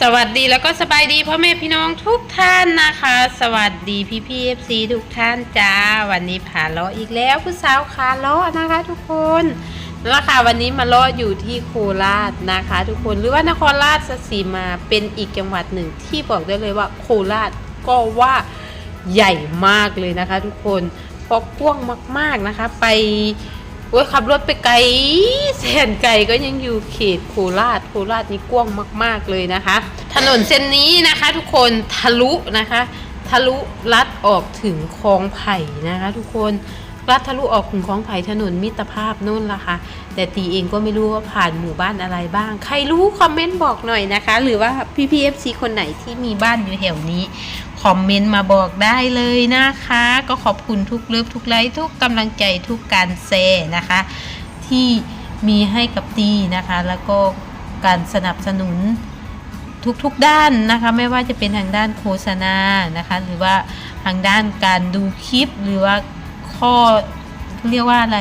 สวัสดีแล้วก็สบายดีพ่อแม่พี่น้องทุกท่านนะคะ สวัสดีพี่พีเอฟซีทุกท่านจ้า วันนี้ผ่าล้ออีกแล้วผู้สาวขาล้อนะคะ ทุกคนแล้วค่ะวันนี้มาล้ออยู่ที่โคราชนะคะ ทุกคนหรือว่านครราชสีมาเป็นอีกจังหวัดหนึ่งที่บอกได้เลยว่าโคราชก็ว่าใหญ่มากเลยนะคะ ทุกคนเพราะกว้างมาก ๆนะคะ ไป โอ้ยขับรถไปไกลแสนไกลก็ยังอยู่เขตโคราชโคราชนี่กว้างมาก ๆเลยนะคะ ถนนเส้นนี้นะคะ ทุกคนทะลุนะคะ ทะลุลัดออกถึงคลองไผ่นะคะ ทุกคน ลัดทะลุออกถึงคลองไผ่ถนนมิตรภาพนู่นละค่ะ แต่ตีเองก็ไม่รู้ว่าผ่านหมู่บ้านอะไรบ้าง ใครรู้คอมเมนต์บอกหน่อยนะคะ หรือว่าพี่พีเอฟซีคนไหนที่มีบ้านอยู่แถวนี้คอมเมนต์มาบอกได้เลยนะคะ ก็ขอบคุณทุกเลิฟทุกไลค์ทุกกำลังใจทุกการแชร์นะคะ ที่มีให้กับตีนะคะ แล้วก็การสนับสนุนทุกๆด้านนะคะ ไม่ว่าจะเป็นทางด้านโฆษณานะคะ หรือว่าทางด้านการดูคลิปหรือว่า ข้อเรียกว่าอะไร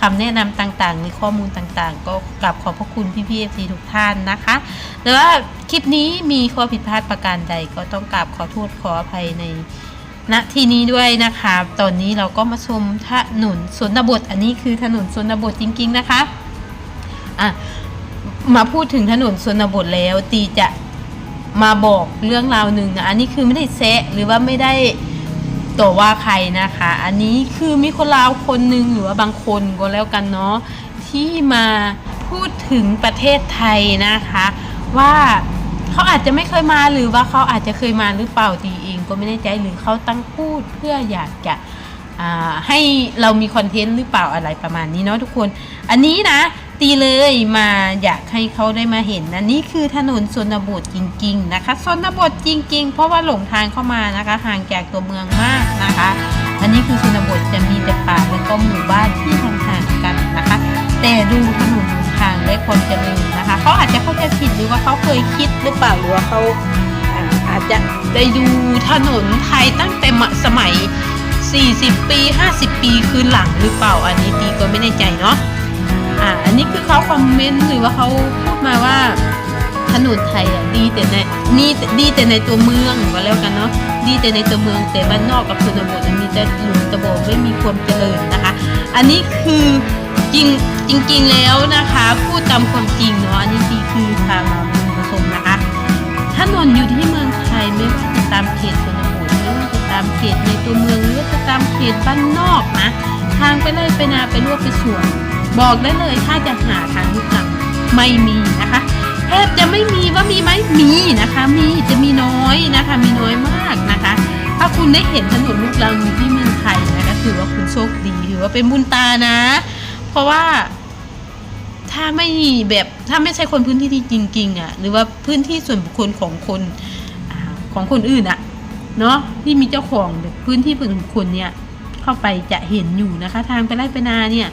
คำแนะนำต่างๆ หรือข้อมูลต่างๆ ก็กลับขอบพระคุณพี่พีเอฟซีทุกท่านนะคะหรือว่าคลิปนี้มีข้อผิดพลาดประการใดก็ต้องกราบขอโทษขออภัยในณที่นี้ด้วยนะคะ ตอนนี้เราก็มาชมถนนสนบท อันนี้คือถนนสนบทจริง ๆ นะคะอะมาพูดถึงถนนสนบทแล้วตีจะมาบอกเรื่องราวหนึ่งนะ อันนี้คือไม่ได้แซะหรือว่าไม่ได้ ต่อว่าใครนะคะ อันนี้คือมีคนลาวคนหนึ่งหรือว่าบางคนก็แล้วกันเนาะที่มาพูดถึงประเทศไทยนะคะ ว่าเขาอาจจะไม่เคยมาหรือว่าเขาอาจจะเคยมาหรือเปล่าตีเอง ก็ไม่แน่ใจหรือเขาตั้งพูดเพื่ออยากจะให้เรามีคอนเทนต์หรือเปล่าอะไรประมาณนี้เนาะทุกคน อันนี้นะ ตีเลยมาอยากให้เขาได้มาเห็นอันนี้คือถนนชนบทจริง ๆ นะคะชนบทจริง ๆ เพราะว่าหลงทางเข้ามานะคะ ห่างจากตัวเมืองมากนะคะ อันนี้คือชนบทจะมีแต่ป่าแล้วก็หมู่บ้านที่ห่างๆกันนะคะ แต่ดูถนนทางและคนเจริญนะคะเขาอาจจะเข้าใจผิดหรือว่าเขาเคยคิดหรือเปล่าหรือว่าเขาอาจจะได้ดูถนนไทยตั้งแต่สมัย 40 ปี 50 ปีคือหลังหรือเปล่าอันนี้ตีก็ไม่แน่ใจเนาะ อ่าอันนี้คือเขาคอมเมนต์หรือว่าเขาพูดมาว่าถนนไทยอะดีแต่ในนี่ดีแต่ในตัวเมืองก็แล้วกันเนาะดีแต่ในตัวเมืองแต่บ้านนอกกับชนบทมันมีแต่หลุมตะโบไม่มีความเจริญนะคะ อันนี้คือจริงจริง ๆ แล้วนะคะ พูดตามความจริงเนาะอันนี้ตีคือทางมาบุญผสมนะคะถนนอยู่ที่เมืองไทยไม่ว่าจะตามเขตชนบทไม่ว่าจะตามเขตในตัวเมืองหรือว่าจะตามเขตบ้านนอกนะทางไปเลยไปนาไปรวบไปสวน บอกได้เลยถ้าจะหาทางลูกหลังไม่มีนะคะแทบจะไม่มีว่ามีไหมมีนะคะ มีจะมีน้อยนะคะ มีน้อยมากนะคะ ถ้าคุณได้เห็นถนนลูกรังที่เมืองไทยนะคะถือว่าคุณโชคดีถือว่าเป็นบุญตานะ เพราะว่าถ้าไม่แบบถ้าไม่ใช่คนพื้นที่ที่จริงๆอะหรือว่าพื้นที่ส่วนบุคคลของคนอของคนอื่นอะเนาะที่มีเจ้าของแบบพื้นที่ส่วนบุคคลเนี่ยเข้าไปจะเห็นอยู่นะคะ ทางไปไร่ไปนาเนี่ย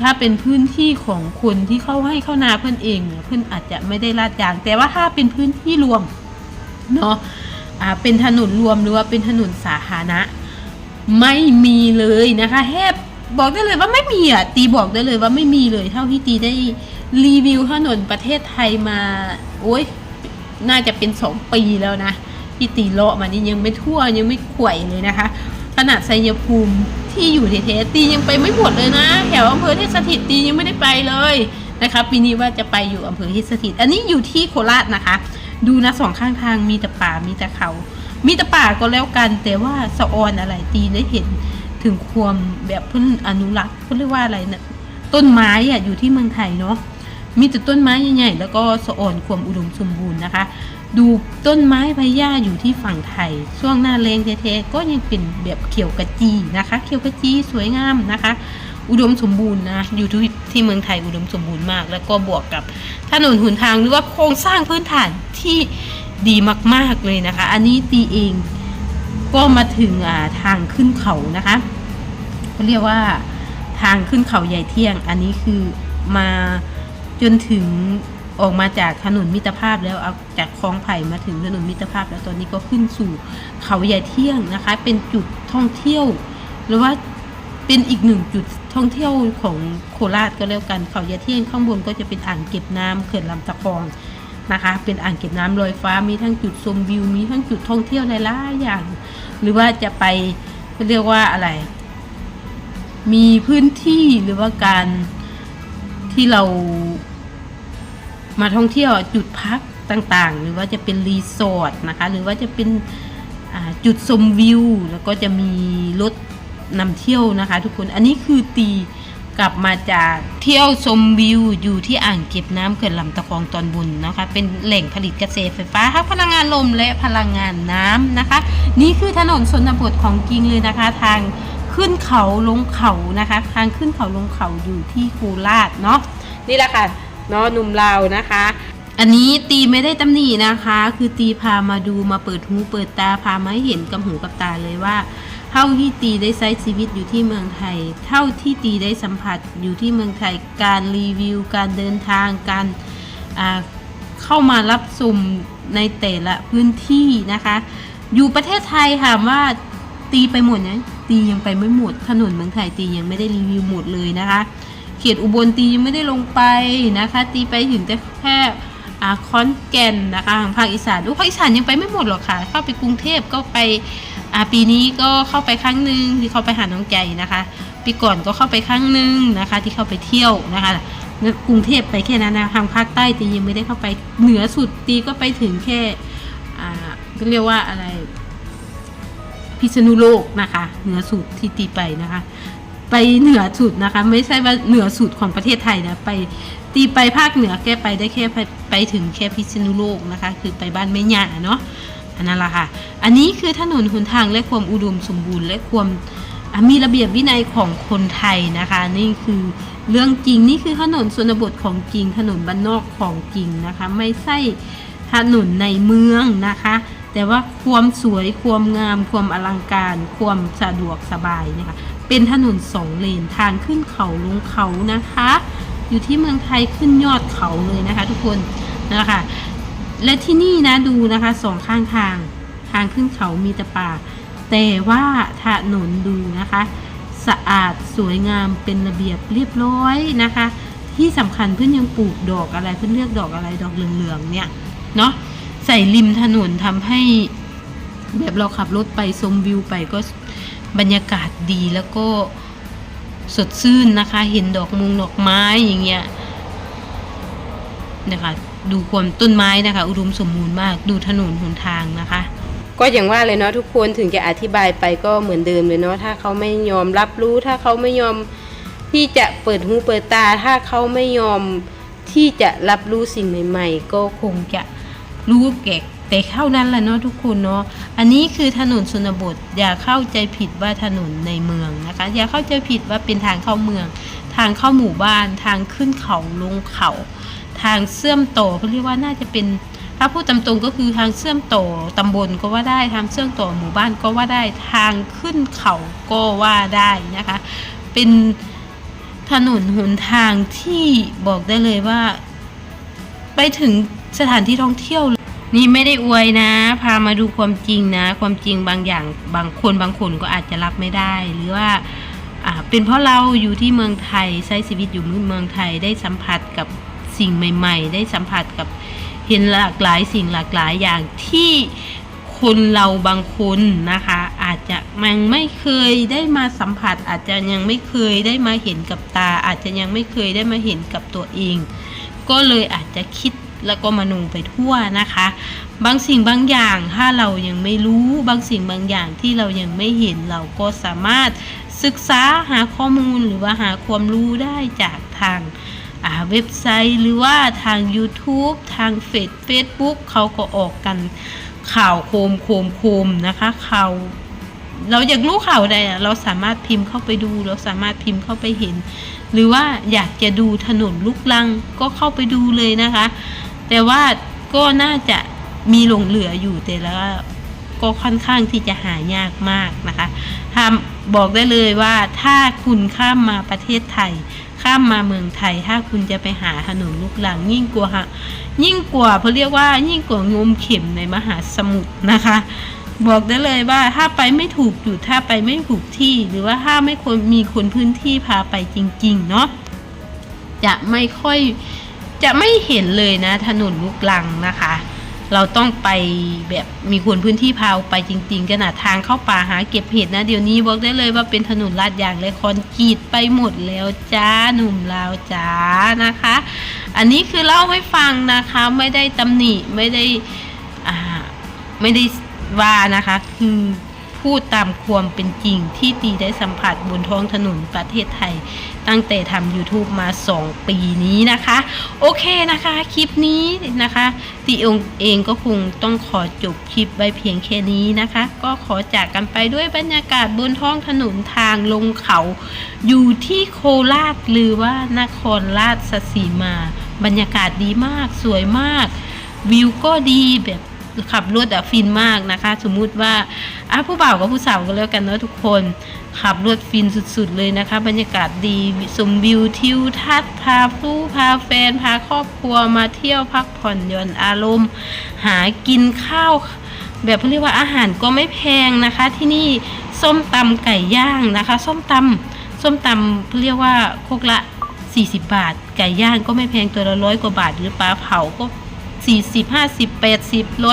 ถ้าเป็นพื้นที่ของคนที่เข้าให้เข้านาเพื่อนเองเนี่ยเพื่อนอาจจะไม่ได้ลาดยาง แต่ว่าถ้าเป็นพื้นที่รวมเนาะอ่าเป็นถนนรวมหรือว่าเป็นถนนสาธารณะ ไม่มีเลยนะคะแทบบอกได้เลยว่าไม่มีอะตีบอกได้เลยว่าไม่มีเลย เท่าที่ตีได้รีวิวถนนประเทศไทยมา โอ้ยน่าจะเป็นสองปีแล้วนะที่ตีเลาะมานี่ยังไม่ทั่วยังไม่ข่วยเลยนะคะ ขนาดไซยภูมิ ที่อยู่เทสตียังไปไม่หมดเลยนะ แถวอำเภอเทพสถิตตียังไม่ได้ไปเลยนะคะปีนี้ว่าจะไปอยู่อำเภอเทพสถิต อันนี้อยู่ที่โคราชนะคะ ดูนะสองข้างทางมีแต่ป่ามีแต่เขา มีแต่ป่าก็แล้วกัน แต่ว่าสะออนอะไรตีได้เห็นถึงความแบบเพิ่นอนุรักษ์เขาเรียกว่าอะไรเนะต้นไม้อะอยู่ที่เมืองไทยเนาะ มีแต่ต้นไม้ใหญ่ๆแล้วก็สะออนความอุดมสมบูรณ์นะคะ ดูต้นไม้ใบหญ้าอยู่ที่ฝั่งไทย ช่วงหน้าแรงแท้ๆก็ยังเป็นแบบเขียวกระจีนะคะ เขียวกระจีสวยงามนะคะ อุดมสมบูรณ์นะอยู่ที่ที่เมืองไทยอุดมสมบูรณ์มาก แล้วก็บวกกับถนนหนทางหรือว่าโครงสร้างพื้นฐานที่ดีมากๆเลยนะคะ อันนี้ตีเองก็มาถึงอ่าทางขึ้นเขานะคะเขาเรียกว่าทางขึ้นเขาใหญ่เที่ยง อันนี้คือมา จนถึงออกมาจากถนนมิตรภาพแล้วเอาจากคลองไผ่มาถึงถนนมิตรภาพ แล้วตอนนี้ก็ขึ้นสู่เขาใหญ่เที่ยงนะคะ เป็นจุดท่องเที่ยว หรือว่าเป็นอีกหนึ่งจุดท่องเที่ยวของโคราชก็แล้วกัน เขาใหญ่เที่ยงข้างบนก็จะเป็นอ่างเก็บน้ำเขื่อนลำตะคองนะคะ เป็นอ่างเก็บน้ำลอยฟ้ามีทั้งจุดชมวิวมีทั้งจุดท่องเที่ยวหลายๆอย่าง หรือว่าจะไปเรียกว่าอะไร มีพื้นที่หรือว่าการ ที่เรามาท่องเที่ยวจุดพักต่างๆ หรือว่าจะเป็นรีสอร์ทนะคะ หรือว่าจะเป็นจุดชมวิว แล้วก็จะมีรถนำเที่ยวนะคะ ทุกคน อันนี้คือตีกลับมาจากเที่ยวชมวิวอยู่ที่อ่างเก็บน้ำเขื่อนลำตะคองตอนบนนะคะ เป็นแหล่งผลิตเกษตรไฟฟ้าทั้งพลังงานลมและพลังงานน้ำนะคะ นี่คือถนนชนบทของจริงเลยนะคะ ทาง ขึ้นเขาลงเขานะคะ ทางขึ้นเขาลงเขาอยู่ที่โคราชเนาะนี่แหละค่ะเนาะหนุ่มเรานะคะ อันนี้ตีไม่ได้ตำหนินะคะ คือตีพามาดูมาเปิดหูเปิดตาพามาให้เห็นกับหูกับตาเลยว่าเท่าที่ตีได้ใช้ชีวิตอยู่ที่เมืองไทย เท่าที่ตีได้สัมผัสอยู่ที่เมืองไทย การรีวิว การเดินทาง การเข้ามารับชมในแต่ละพื้นที่นะคะ อยู่ประเทศไทยถามว่าตีไปหมดนะ ตียังไปไม่หมด ถนนเมืองไทยตียังไม่ได้รีวิวหมดเลยนะคะ เขตอุบลตียังไม่ได้ลงไปนะคะ ตีไปถึงแต่แค่คอนแก่นนะคะทางภาคอีสานโอ้ภาคอีสานยังไปไม่หมดหรอกค่ะ เข้าไปกรุงเทพก็ไปปีนี้ก็เข้าไปครั้งหนึ่งที่เขาไปหาน้องใจนะคะปีก่อนก็เข้าไปครั้งหนึ่งนะคะ ที่เข้าไปเที่ยวนะคะกรุงเทพไปแค่นั้นนะทางภาคใต้ตียังไม่ได้เข้าไปเหนือสุดตีก็ไปถึงแค่เรียกว่าอะไร พิษณุโลกนะคะ เหนือสุดที่ตีไปนะคะ ไปเหนือสุดนะคะ ไม่ใช่ว่าเหนือสุดของประเทศไทยนะไปตีไปภาคเหนือแค่ไปได้แค่ไปไปถึงแค่พิษณุโลกนะคะ คือไปบ้านแม่ย่าเนาะอันนั้นละค่ะ อันนี้คือถนนหนทางและความอุดมสมบูรณ์ และความมีระเบียบวินัยของคนไทยนะคะ นี่คือเรื่องจริงนี่คือถนนชนบทของจริงถนนบ้านนอกของจริงนะคะ ไม่ใช่ถนนในเมืองนะคะ แต่ว่าความสวยความงาม ความอลังการ ความสะดวกสบายนะคะเป็นถนนสองเลนทางขึ้นเขาลงเขานะคะ อยู่ที่เมืองไทยขึ้นยอดเขาเลยนะคะ ทุกคนนะคะ และที่นี่นะดูนะคะสองข้างทางทางขึ้นเขามีแต่ป่า แต่ว่าถนนดูนะคะสะอาดสวยงามเป็นระเบียบเรียบร้อยนะคะ ที่สำคัญเพื่อนยังปลูกดอกอะไรเพื่อนเลือกดอกอะไรดอกเหลืองๆเนี่ยเนาะ ใส่ริมถนนทำให้แบบเราขับรถไปชมวิวไปก็บรรยากาศดีแล้วก็สดชื่นนะคะ เห็นดอกมุงดอกไม้อย่างเงี้ยนะคะ ดูความต้นไม้นะคะ อุดมสมบูรณ์มาก ดูถนนหนทางนะคะ ก็อย่างว่าเลยเนาะทุกคนถึงจะอธิบายไปก็เหมือนเดิมเลยเนาะถ้าเขาไม่ยอมรับรู้ ถ้าเขาไม่ยอมที่จะเปิดหูเปิดตา ถ้าเขาไม่ยอมที่จะรับรู้สิ่งใหม่ ๆ ก็คงจะ รู้แก่แต่เท่านั้นแหละเนาะทุกคนเนาะ อันนี้คือถนนชนบท อย่าเข้าใจผิดว่าถนนในเมืองนะคะ อย่าเข้าใจผิดว่าเป็นทางเข้าเมือง ทางเข้าหมู่บ้าน ทางขึ้นเขาลงเขา ทางเชื่อมต่อเขาเรียกว่าน่าจะเป็น ถ้าพูดตามตรงก็คือทางเชื่อมต่อตำบลก็ว่าได้ ทางเชื่อมต่อหมู่บ้านก็ว่าได้ ทางขึ้นเขาก็ว่าได้นะคะ เป็นถนนหนทางที่บอกได้เลยว่า ไปถึง สถานที่ท่องเที่ยว นี่ไม่ได้อวยนะ พามาดูความจริงนะ ความจริงบางอย่างบางคนบางคนก็อาจจะรับไม่ได้ หรือว่าเป็นเพราะเราอยู่ที่เมืองไทยใช้ชีวิตอยู่เมืองไทยได้สัมผัสกับสิ่งใหม่ ๆ ได้สัมผัสกับเห็นหลากหลายสิ่งหลากหลายอย่างที่คนเราบางคนนะคะ อาจจะมันไม่เคยได้มาสัมผัส อาจจะยังไม่เคยได้มาเห็นกับตา อาจจะยังไม่เคยได้มาเห็นกับตัวเอง ก็เลยอาจจะคิด แล้วก็มโนไปทั่วนะคะ บางสิ่งบางอย่างถ้าเรายังไม่รู้บางสิ่งบางอย่างที่เรายังไม่เห็นเราก็สามารถศึกษาหาข้อมูลหรือว่าหาความรู้ได้จากทางาเว็บไซต์หรือว่าทาง YouTube ทางเฟซเฟซบุ๊กเขาก็ออกกันข่าวโคมโคมโคมนะคะข่าวเราอยากรู้ข่าวใดเราสามารถพิมพ์เข้าไปดู เราสามารถพิมพ์เข้าไปเห็น หรือว่าอยากจะดูถนนลูกลังก็เข้าไปดูเลยนะคะ แต่ว่าก็น่าจะมีหลงเหลืออยู่แต่แล้วก็ค่อนข้างที่จะหายากมากนะคะทำบอกได้เลยว่าถ้าคุณข้ามมาประเทศไทย ข้ามมาเมืองไทย ถ้าคุณจะไปหาถนนลูกหลัง ยิ่งกว่าหายิ่งกว่าเขาเรียกว่า ยิ่งกว่างมเข็มในมหาสมุทรนะคะ บอกได้เลยว่าถ้าไปไม่ถูกจุดถ้าไปไม่ถูกที่ หรือว่าถ้าไม่คนมีคนพื้นที่พาไปจริง ๆ เนาะจะไม่ค่อย จะไม่เห็นเลยนะถนนลูกลังนะคะ เราต้องไปแบบมีคนพื้นที่พาไปจริงๆขนาดทางเข้าป่าหาเก็บเห็ดนะ เดี๋ยวนี้บอกได้เลยว่าเป็นถนนลาดยางและคอนกรีตไปหมดแล้วจ้าหนุ่มลาวจ้านะคะ อันนี้คือเล่าให้ฟังนะคะไม่ได้ตำหนิไม่ได้อ่าไม่ได้ว่านะคะคือพูดตามความเป็นจริงที่ตีได้สัมผัสบนท้องถนนประเทศไทย ตั้งแต่ทำ YouTube มา 2 ปีนี้นะคะ โอเคนะคะ คลิปนี้นะคะตีองเองก็คงต้องขอจบคลิปไว้เพียงแค่นี้นะคะ ก็ขอจากกันไปด้วยบรรยากาศบนท้องถนนทางลงเขา อยู่ที่โคราชหรือว่านครราชสีมา บรรยากาศดีมากสวยมาก วิวก็ดีแบบ ขับรถอะฟินมากนะคะ สมมุติว่าอะผู้บ่าวกับผู้สาวก็แล้วกันเนาะทุกคน ขับรถฟินสุดๆเลยนะคะ บรรยากาศดีสมวิวทิวทัศน์พาผู้พาแฟนพาครอบครัวมาเที่ยวพักผ่อนหย่อนอารมณ์ หากินข้าว แบบเขาเรียกว่าอาหารก็ไม่แพงนะคะ ที่นี่ส้มตำไก่ย่างนะคะ ส้มตำส้มตำเขาเรียกว่าโคกละ40 บาท ไก่ย่างก็ไม่แพงตัวละร้อยกว่าบาท หรือปลาเผาก็ 40 50 80ร้อย